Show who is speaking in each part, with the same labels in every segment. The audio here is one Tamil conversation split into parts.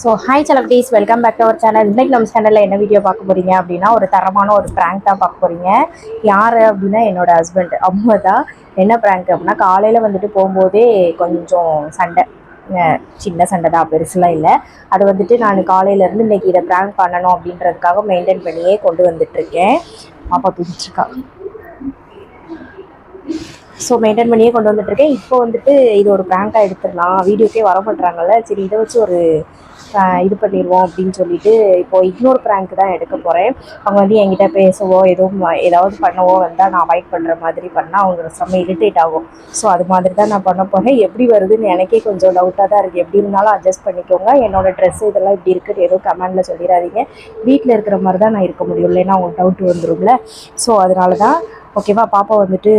Speaker 1: So hi செலப்டீஸ் welcome back to our channel இன்னைக்கு நம்ம சேனலில் என்ன வீடியோ பார்க்க போகிறீங்க அப்படின்னா ஒரு தரமான ஒரு ப்ராங்க் தான் பார்க்க போகிறீங்க யார் அப்படின்னா என்னோட ஹஸ்பண்ட் அம்மா தான். என்ன ப்ராங்க் அப்படின்னா காலையில் வந்துட்டு போகும்போதே கொஞ்சம் சண்டை. சின்ன சண்டை தான் பெருசுலாம் இல்லை. அது வந்துட்டு நான் காலையிலேருந்து இன்னைக்கு இதை ப்ராங்க் பண்ணணும் அப்படின்றதுக்காக மெயின்டைன் பண்ணியே கொண்டு வந்துட்டுருக்கேன். பாப்பா தூக்கிட்டுருக்கா ஸோ மெயின்டைன் பண்ணியே கொண்டு வந்துட்டுருக்கேன். இப்போ வந்துட்டு இது ஒரு ப்ராங்காக எடுத்துடலாம். வீடியோக்கே வர பண்ணுறாங்கல்ல சரி இதை வச்சு ஒரு இது பண்ணிடுவோம் அப்படின்னு சொல்லிட்டு இப்போ இன்னொரு ப்ராங்க் தான் எடுக்க போகிறேன் அவங்க வந்து என்கிட்ட பேசவோ எதுவும் ஏதாவது பண்ணவோ வந்தால் நான் அவாய்ட் பண்ணுற மாதிரி பண்ணால் அவங்க செம்ம இரிட்டேட் ஆகும். ஸோ அது மாதிரி தான் நான் பண்ண போகிறேன் எப்படி வருதுன்னு எனக்கே கொஞ்சம் டவுட்டாக தான் இருக்குது எப்படி இருந்தாலும் அட்ஜஸ்ட் பண்ணிக்கோங்க. என்னோடய ட்ரெஸ் இதெல்லாம் இப்படி இருக்குன்னு எதுவும் கமெண்டில் சொல்லிடாதீங்க. வீட்டில் இருக்கிற மாதிரி தான் நான் இருக்க முடியும். இல்லைன்னா உங்களுக்கு டவுட் வந்துரும்ல. ஸோ அதனால தான் ஓகேவா பாப்பா வந்துட்டு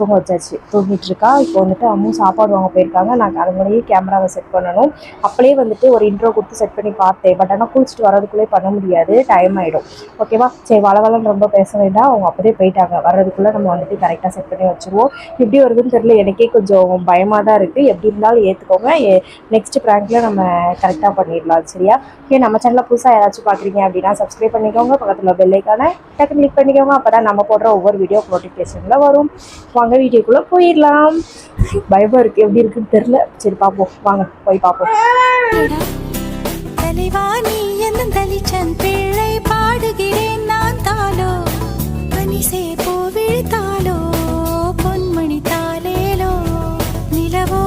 Speaker 1: தூங்க வச்சாச்சு. தூங்கிட்டு இருக்கா. இப்போ வந்துட்டு அம்மும் சாப்பாடு வாங்க போயிருக்காங்க. நான் அது கேமராவை செட் பண்ணணும். அப்படியே வந்துட்டு ஒரு இன்ட்ரோ கொடுத்து செட் பண்ணி பார்த்தேன். பட் ஆனால் குளிச்சுட்டு வரதுக்குள்ளே பண்ண முடியாது. டைம் ஆகிடும் ஓகேவா சரி வளவலன்னு ரொம்ப பேச வேண்டாம். அவங்க அப்போதே போயிட்டாங்க. வர்றதுக்குள்ளே நம்ம வந்துட்டு கரெக்டாக செட் பண்ணி வச்சுருவோம். எப்படி வருதுன்னு தெரியல. எனக்கே கொஞ்சம் பயமாக தான் இருக்குது எப்படி இருந்தாலும் ஏற்றுக்கோங்க நெக்ஸ்ட் ப்ராங்க்கில் நம்ம கரெக்டாக பண்ணிடலாம். சரியா? ஓகே நம்ம சேனலில் புதுசாக யாராச்சும் பார்க்குறீங்க அப்படின்னா சப்ஸ்கிரைப் பண்ணிக்கோங்க. பக்கத்தில் பெல்லைக்கான டக்கு கிளிக் பண்ணிக்கோங்க. அப்போ தான் நம்ம போடுற ஒவ்வொரு வீடியோ நோட்டிஃபிகேஷனில் வரும். வாங்க வீடியோக்குள்ளே போயிடலாம். பயமாக இருக்குது எப்படி இருக்குன்னு தெரில சரி பார்ப்போம். வாங்க போய் பார்ப்போம்.
Speaker 2: பிள்ளை பாடுகிறேன் நான் தாளோ பனிசே பூ விழித்தாளோ பொன்மணி தாளேலோ? நிலவோ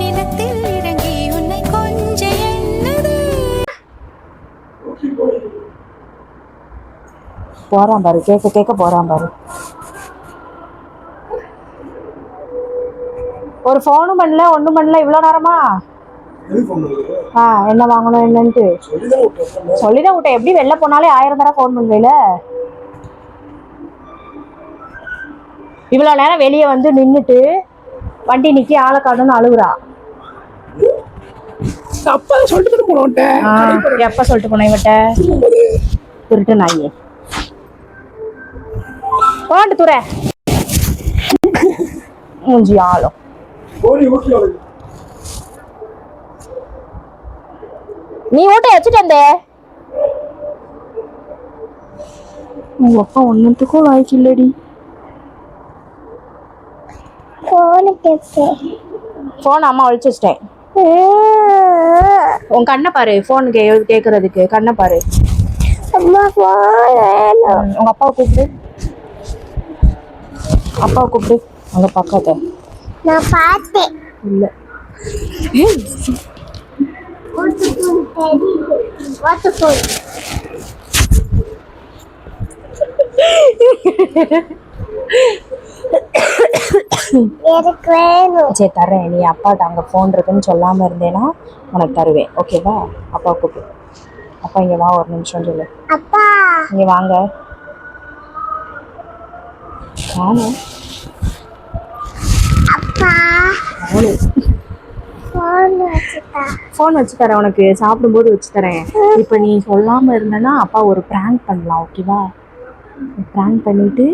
Speaker 2: நிலத்தில் இறங்கி உன்னை கொஞ்ச எண்ணதே.
Speaker 1: போகிறான் பாரு கேட்க கேட்க போகிறான் பாரு. ஒரு ஃபோனும் பண்ணல ஒன்றும் பண்ணல இவ்வளோ நேரமா? ஆ என்ன வாங்கணும் என்னன்ட்டு? சொல்லிதான் விட்டேன் எப்படி வெளில போனாலே ஆயிரம் தடவை ஃபோன் பண்ணுவேல இவ்வளோ நேரம் வெளியே வந்து நின்றுட்டு வண்டி நிற்கி ஆளை காணும்னு அழுகுறா.
Speaker 3: அப்பா சொல்லிட்டு
Speaker 1: எப்ப சொல்லிட்டு போனேன் இவட்ட? திருட்டு நாயே. போண்டு துற மூஞ்சி ஆளும். நீ ஓட்ட வச்சுட்டு வந்தே? உங்க அப்பா ஒன்னுத்துக்கும் வாய்க்கு இல்லடி. ஃபோன் அம்மா ஒழிச்சு வச்சிட்டேன். உன் கண்ணை பாரு ஃபோன் கே கேட்கறதுக்கு கண்ணை பாரு. உங்க அப்பாவை கூப்பிடு. அப்பாவை கூப்பிடு. அங்க பக்கத்தை
Speaker 4: நான் பார்த்தேன்.
Speaker 1: இல்ல. சரி. தரேன் நீ அப்பாட்ட அங்கே ஃபோன் இருக்குன்னு சொல்லாமல் இருந்தேன்னா உனக்கு தருவேன். ஓகேவா அப்பா கூப்பிடு. அப்பா இங்கே வா ஒரு நிமிஷம் சொல்லு.
Speaker 4: அப்பா.
Speaker 1: இங்கே வாங்க. வாங்க
Speaker 4: அப்பா வச்சுட்டா.
Speaker 1: ஃபோன் வச்சு தரேன் உனக்கு. சாப்பிடும்போது வச்சு தரேன் இப்போ நீ சொல்லாமல் இருந்தேன்னா அப்பா ஒரு ப்ராங்க் பண்ணலாம் ஓகேவா ப்ராங்க் பண்ணிட்டு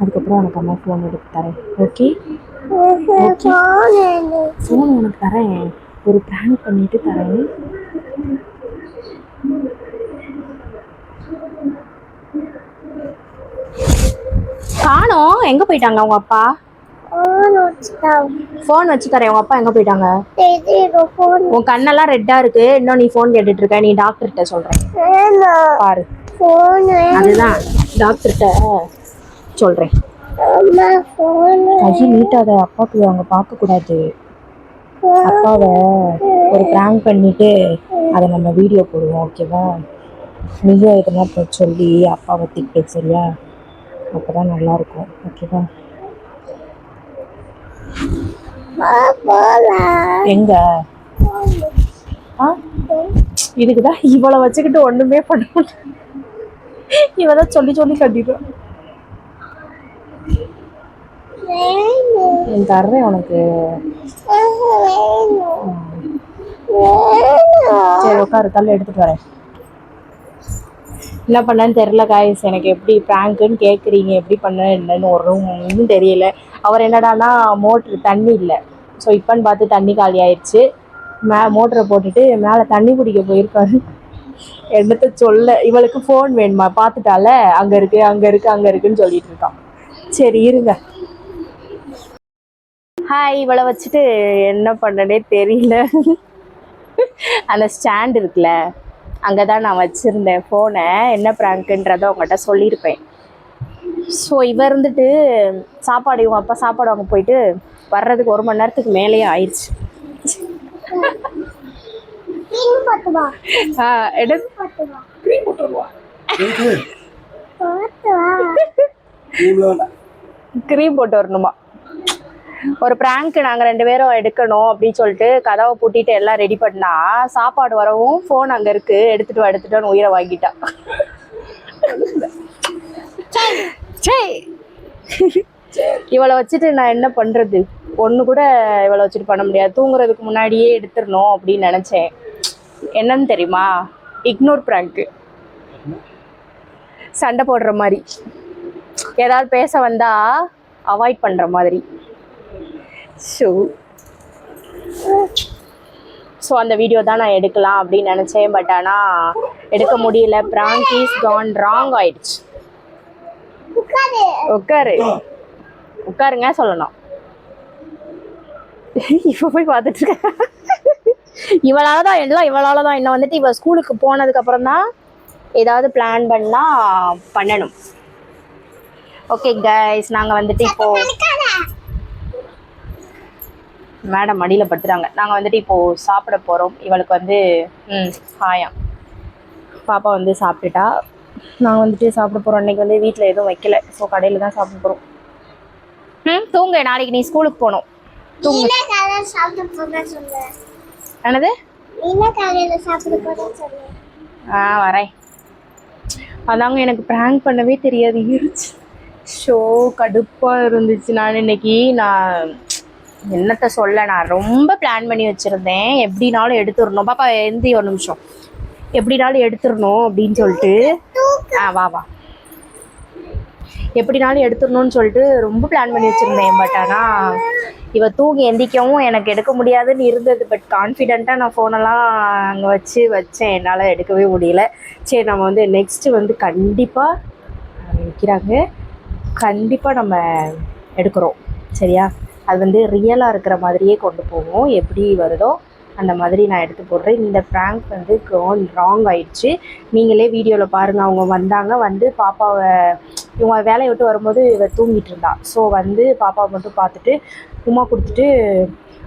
Speaker 1: அதுக்கப்புறம் உனக்கு அம்மா ஃபோன் எடுத்து தரேன். ஓகே ஃபோன் உனக்கு தரேன். ஒரு ப்ராங்க் பண்ணிட்டு தரேன். காணோம். எங்க போயிட்டாங்க உங்க அப்பா? ஃபோன் வச்சு தரேன். உங்க அப்பா எங்க போயிட்டாங்க? உன் கண்ணெல்லாம் ரெட்டா இருக்கு. இன்னும் நீ ஃபோன் கேட்டுட்டு இருக்க. நீ டாக்டர்கிட்ட சொல்றேன்.
Speaker 4: வேணும்.
Speaker 1: பாரு. அதுதான். டாக்டர்கிட்ட சொல்றேன்.
Speaker 4: அம்மா போன்
Speaker 1: கையை நீட்டாத. அப்பாவுக்கு அவங்க பார்க்க கூடாது அப்பாவை ஒரு ப்ராங்க் பண்ணிட்டு அதை நம்ம வீடியோ போடுவோம் ஓகேவா நீயும் எதுனா சொல்லி அப்பாவை திட்டு சரியா? அப்பதான் நல்லா இருக்கும் ஓகேவா எங்க? ஆ? இதுக்கு தான் இவளை வச்சுக்கிட்டு ஒண்ணுமே பண்ண முடியல. இவ தான் சொல்லி சொல்லி கட்டிடுவான் தர்றேன் உனக்கு. சரி உட்காரு கல் எடுத்துட்டு வரேன். என்ன பண்ணேன்னு தெரில காய்ஸ் எனக்கு எப்படி ப்ராங்க்குன்னு கேட்குறீங்க எப்படி பண்ண என்னன்னு ஒரு ஒன்றும் தெரியல. அவர் என்னடான்னா மோட்ரு தண்ணி இல்லை. ஸோ இப்போன்னு பார்த்து தண்ணி காலி ஆயிடுச்சு மே மோட்டரை போட்டுட்டு மேலே தண்ணி குடிக்க போயிருக்காரு. என்னத்த சொல்ல இவளுக்கு ஃபோன் வேணுமா? பார்த்துட்டால? அங்கே இருக்கு அங்கே இருக்கு அங்கே இருக்குன்னு சொல்லிட்டு இருக்கான். சரி இருங்க. ஹாய் இவளை வச்சுட்டு என்ன பண்ணனே தெரியல. அந்த ஸ்டாண்ட் இருக்குல்ல அங்கே தான் நான் வச்சுருந்தேன் ஃபோனை என்ன ப்ராங்க்குன்றதை உங்கள்கிட்ட சொல்லியிருப்பேன். ஸோ இவ இருந்துட்டு சாப்பாடு இவங்க அப்பா சாப்பாடு வாங்க போயிட்டு வர்றதுக்கு ஒரு மணி நேரத்துக்கு மேலேயே ஆயிடுச்சு
Speaker 3: க்ரீம்
Speaker 4: போட்டு
Speaker 1: வரணுமா? ஒரு ப்ராங்க் நாங்கள் ரெண்டு பேரும் எடுக்கணும் அப்படின்னு சொல்லிட்டு கதவை பூட்டிட்டு எல்லாம் ரெடி பண்ணா சாப்பாடு வரவும் ஃபோன் அங்கே இருக்கு எடுத்துட்டு வா எடுத்துட்டு வான்னு உயிரை வாங்கிட்டா. சே இவளை வச்சுட்டு நான் என்ன பண்ணுறது ஒன்று கூட இவளை வச்சுட்டு பண்ண முடியாது. தூங்குறதுக்கு முன்னாடியே எடுத்துடணும் அப்படின்னு நினச்சேன். என்னன்னு தெரியுமா? இக்னோர் ப்ராங்க்கு சண்டை போடுற மாதிரி. ஏதாவது பேச வந்தா அவாய்ட் பண்ணுற மாதிரி. ஸோ ஸோ அந்த வீடியோ தான் நான் எடுக்கலாம் அப்படின்னு நினச்சேன். பட் ஆனால் எடுக்க முடியல. ப்ராங்க் இஸ் கான் ராங் ஆயிடுச்சு.
Speaker 4: உட்காரு.
Speaker 1: உட்காரு உட்காருங்க சொல்லணும். இப்போ போய் பார்த்துட்டு இருக்க இவளால தான் எல்லாம் இவளால தான் இன்னும் வந்துட்டு இவ ஸ்கூலுக்கு போனதுக்கு அப்புறம் தான் ஏதாவது பிளான் பண்ணா பண்ணணும். ஓகே கைஸ் நாங்கள் வந்துட்டு இப்போ மேடம் மடியில் படுத்துறாங்க நாங்கள் வந்துட்டு இப்போ சாப்பிட போகிறோம் இவளுக்கு வந்து ம் ஹாயா பாப்பா வந்து சாப்பிட்டுட்டா. நாங்கள் வந்துட்டு சாப்பிட போகிறோம் இன்னைக்கு வந்து வீட்டில் எதுவும் வைக்கல. ஸோ கடையில் தான் சாப்பிட போகிறோம் ம் தூங்க. நாளைக்கு நீ ஸ்கூலுக்கு போகணும்.
Speaker 4: சொல்லு.
Speaker 1: என்னது? ஆ வரேன். அதாங்க எனக்கு ப்ராங்க் பண்ணவே தெரியாது. இருச்சு. ஷோ கடுப்பாக இருந்துச்சு. நான் இன்னைக்கு நான் என்னத்த சொல்ல நான் ரொம்ப பிளான் பண்ணி வச்சுருந்தேன். எப்படினாலும் எடுத்துடணும். பாப்பா எந்தி ஒரு நிமிஷம். எப்படினாலும் எடுத்துடணும் அப்படின்னு சொல்லிட்டு. ஆ வா வா. எப்படினாலும் எடுத்துடணும்னு சொல்லிட்டு ரொம்ப பிளான் பண்ணி வச்சுருந்தேன் பட் ஆனால் இவ தூங்கி எந்திக்கவும் எனக்கு எடுக்க முடியாதுன்னு இருந்தது. பட் கான்ஃபிடெண்ட்டாக நான் ஃபோனெல்லாம் அங்கே வச்சு வச்சேன். என்னால் எடுக்கவே முடியல. சரி நம்ம வந்து நெக்ஸ்ட்டு வந்து கண்டிப்பாக நிற்கிறாங்க கண்டிப்பாக நம்ம எடுக்கிறோம். சரியா? அது வந்து ரியலாக இருக்கிற மாதிரியே கொண்டு போவோம். எப்படி வருதோ அந்த மாதிரி நான் எடுத்து போடுறேன். இந்த ஃப்ராங்க் வந்து கான் ராங் ஆயிடுச்சு. நீங்களே வீடியோவில் பாருங்கள் அவங்க வந்தாங்க வந்து பாப்பாவை இவங்க வேலையை விட்டு வரும்போது இவ தூங்கிட்டு இருந்தா. ஸோ வந்து பாப்பாவை மட்டும் பார்த்துட்டு உமா கொடுத்துட்டு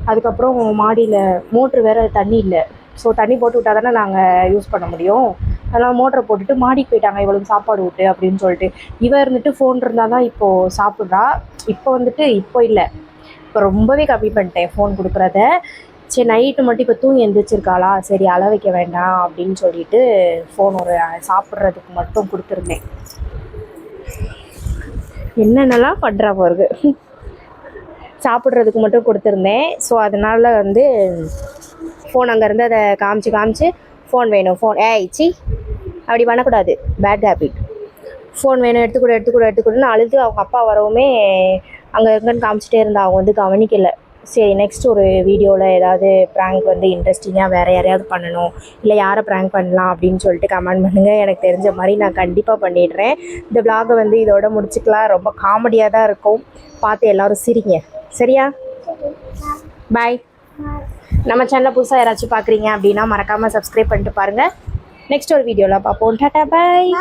Speaker 1: அதுக்கப்புறம் மாடியில் மோட்ரு வேறு தண்ணி இல்லை. ஸோ தண்ணி போட்டு விட்டா தானே நாங்கள் யூஸ் பண்ண முடியும். அதனால் மோட்டரை போட்டுட்டு மாடிக்கு போயிட்டாங்க இவளுக்கு சாப்பாடு விட்டு அப்படின்னு சொல்லிட்டு. இவ இருந்துட்டு ஃபோன் இருந்தால் தான் இப்போது சாப்பிட்றா. இப்போ வந்துட்டு இப்போ இல்லை. இப்போ ரொம்பவே கம்மி பண்ணிட்டேன் ஃபோன் கொடுக்குறத. சரி நைட்டு மட்டும் இப்போ தூங்கி எழுந்திரிச்சிருக்காளா சரி அள வைக்க வேண்டாம் அப்படின்னு சொல்லிட்டு ஃபோன் ஒரு சாப்பிட்றதுக்கு மட்டும் கொடுத்துருந்தேன். என்னென்னலாம் பண்ணுறா பாருங்க. சாப்பிட்றதுக்கு மட்டும் கொடுத்துருந்தேன். ஸோ அதனால் வந்து ஃபோன் அங்கேருந்து அதை காமிச்சு காமிச்சு ஃபோன் வேணும் ஃபோன் ஏய் சி அப்படி பண்ணக்கூடாது. பேட் ஹேபிட் ஃபோன் வேணும் எடுத்துக்கூட எடுத்துக்கூட எடுத்துக்கூடன்னு அழுது அவங்க அப்பா வரவுமே அங்கே இருக்குன்னு காமிச்சிட்டே இருந்தா அவங்க வந்து கவனிக்கலை. சரி நெக்ஸ்ட் ஒரு வீடியோவில் ஏதாவது ப்ராங்க் வந்து இன்ட்ரெஸ்டிங்காக வேறு யாரையாவது பண்ணணும். இல்லை யாரை ப்ராங்க் பண்ணலாம் அப்படின்னு சொல்லிட்டு கமெண்ட் பண்ணுங்கள் எனக்கு தெரிஞ்ச மாதிரி நான் கண்டிப்பாக பண்ணிடுறேன். இந்த vlog-அ வந்து இதோட முடிச்சுக்கலாம். ரொம்ப காமெடியாக தான் இருக்கும். பார்த்து எல்லோரும் சிரிங்க. சரியா? பாய் நம்ம சேனலை புதுசாக யாராச்சும் பார்க்குறீங்க அப்படின்னா மறக்காமல் சப்ஸ்கிரைப் பண்ணிட்டு பாருங்கள் நெக்ஸ்ட் ஒரு வீடியோவில் பார்ப்போம். டாட்டா பாய்